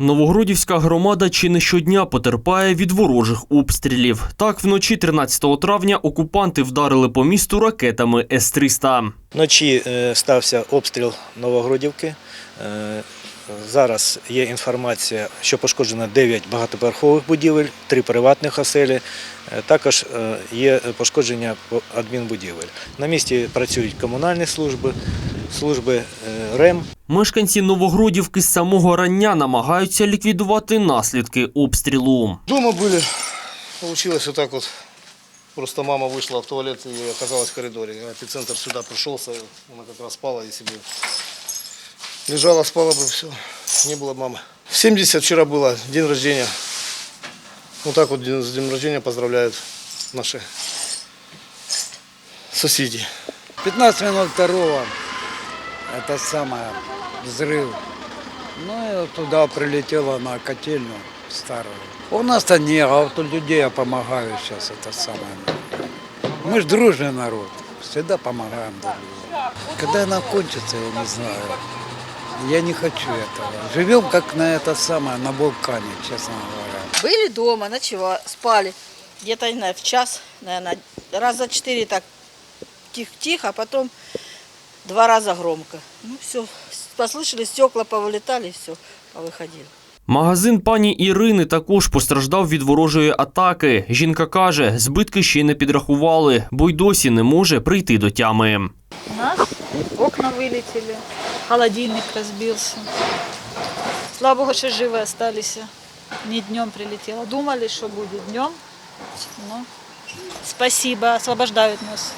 Новогродівська громада чи не щодня потерпає від ворожих обстрілів. Так, вночі 13 травня окупанти вдарили по місту ракетами С-300. Вночі е, стався обстріл Новогродівки. Е, Зараз є інформація, що пошкоджено 9 багатоповерхових будівель, 3 приватних оселі. Е, Також є пошкодження по- адмінбудівель. На місці працюють комунальні служби, служби РЕМ. Мешканці Новогродівки з самого рання намагаються ліквідувати наслідки обстрілу. Дома были. Получилось вот так вот. Просто мама вышла в туалет и оказалась в коридоре. Эпицентр сюда пришелся. Она как раз спала, если бы лежала, спала бы, все. Не было мамы. В 70 вчера было, день рождения. Вот так вот день- с днем рождения поздравляют наши соседи. 15 минут второго, это самое, взрыв. Ну и туда прилетело на котельную старую. У нас-то не, а вот у людей я помогаю сейчас, это самое. Мы же дружный народ, всегда помогаем друг другу. Когда она кончится, я не знаю. Я не хочу этого. Живем как на это самое, на вулкане, честно говоря. Были дома, ночевали, спали. Где-то, не знаю, в час, наверное, раза четыре так тихо-тихо, а потом два раза громко. Ну все, послышали, стекла повылетали, все, повыходили. Магазин пані Ірини також постраждав від ворожої атаки. Жінка каже, збитки ще й не підрахували, бо й досі не може прийти до тями. У нас окна вылетели, холодильник разбился. Слава Богу, что живы остались. Не днем прилетело. Думали, что будет днем. Но спасибо, освобождают нас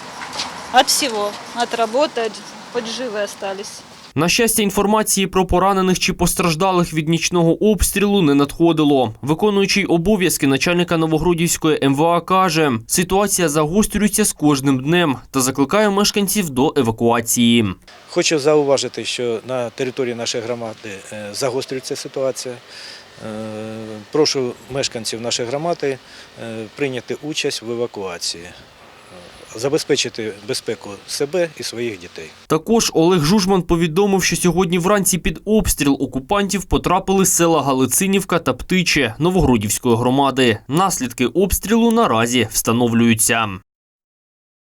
от всего, от работы, хоть живы остались. На щастя, інформації про поранених чи постраждалих від нічного обстрілу не надходило. Виконуючий обов'язки начальника Новогродівської МВА каже, ситуація загострюється з кожним днем та закликає мешканців до евакуації. Хочу зауважити, що на території нашої громади е, загострюється ситуація. Е, Прошу мешканців нашої громади е, прийняти участь в евакуації, забезпечити безпеку себе і своїх дітей. Також Олег Жужман повідомив, що сьогодні вранці під обстріл окупантів потрапили села Галицинівка та Птиче Новогродівської громади. Наслідки обстрілу наразі встановлюються.